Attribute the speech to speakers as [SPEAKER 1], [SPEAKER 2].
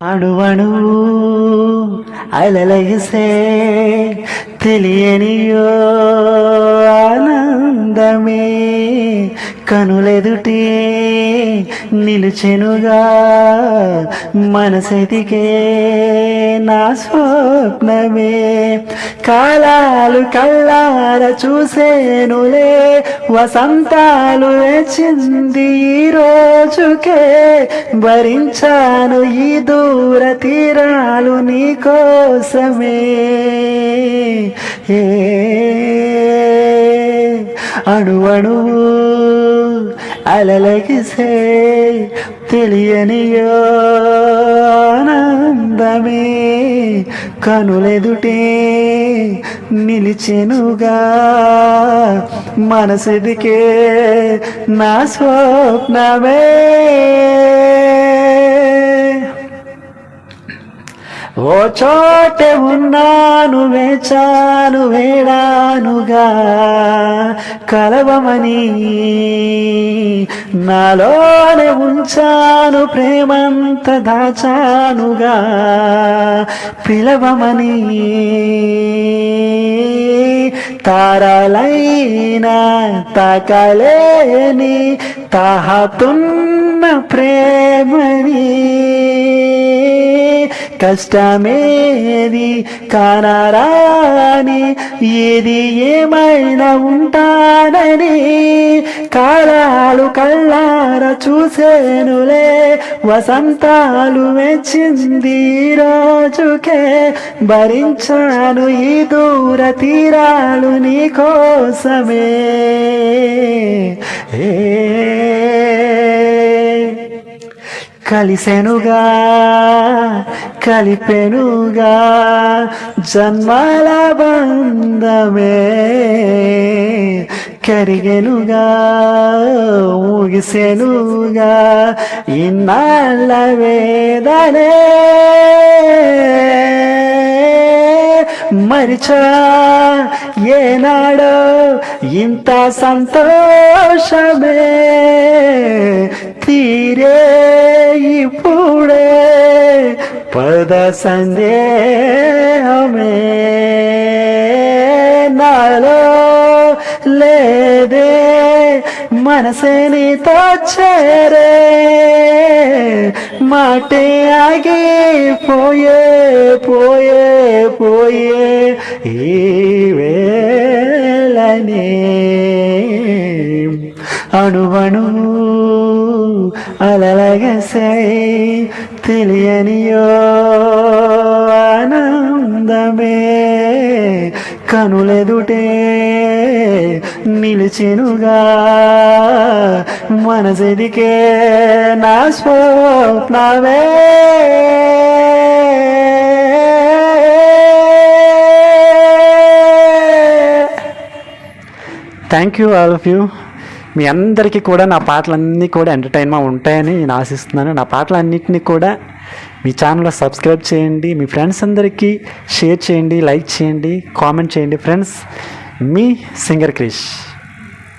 [SPEAKER 1] అణువణు అలలగిసే తెలియనియో ఆనందమే కనులెదుటే నిలుచెనుగా మనసెతికే నా స్వప్నమే. కాలాలు కళ్ళార చూసేనులే వసంతాలు వేచింది ఈ రోజుకే. భరించాను ఈ దూర తీరాలు నీ కోసమే. ఏ అణువణువు అలలగిసే తెలియని ఆనందమే. కనులెదుటే నిలిచెనుగా మనసెదికే నా స్వప్నమే. ఓ చోటే ఉన్నాను వేచాను వేడానుగా కలవమని నాలోనే ఉంచాను ప్రేమంత దాచానుగా పిలవమని తారలైనా తాకలేని తాహతున్న ప్రేమని కష్టమేది? కానరాని ఏది ఏమైనా ఉంటానని కాలాలు కళ్ళార చూసేనులే వసంతాలు మెచ్చింది రోజుకే భరించాను ఈ దూర తీరాలు నీ కోసమే ఏ కలిసెనుగా కలిపెనుగా జన్మల బంధమే కరిగెనుగా ముగిసెనుగా ఇన్నాళ్ళ వేదనే మరిచా ఏనాడో ఇంత సంతోషమే తీరే పద సందేహమే నాలో లేదే మనసే నీతో చేరే మాటే ఆగి పోయే పోయే పోయే ఈ వేళనే. అణువణు అలలగసై తెలియనియో ఆనందమే కనులెదుటే నిలిచెనుగా మనసెదికే నా స్వప్నమే. Thank you all of you మీ అందరికీ కూడా నా పాటలన్నీ కూడా ఎంటర్టైన్మెంట్ ఉంటాయని నేను ఆశిస్తున్నాను. నా పాటలన్నింటినీ కూడా మీ ఛానల్లో సబ్స్క్రైబ్ చేయండి మీ ఫ్రెండ్స్ అందరికీ షేర్ చేయండి లైక్ చేయండి కామెంట్ చేయండి. ఫ్రెండ్స్ మీ సింగర్ క్రిష్.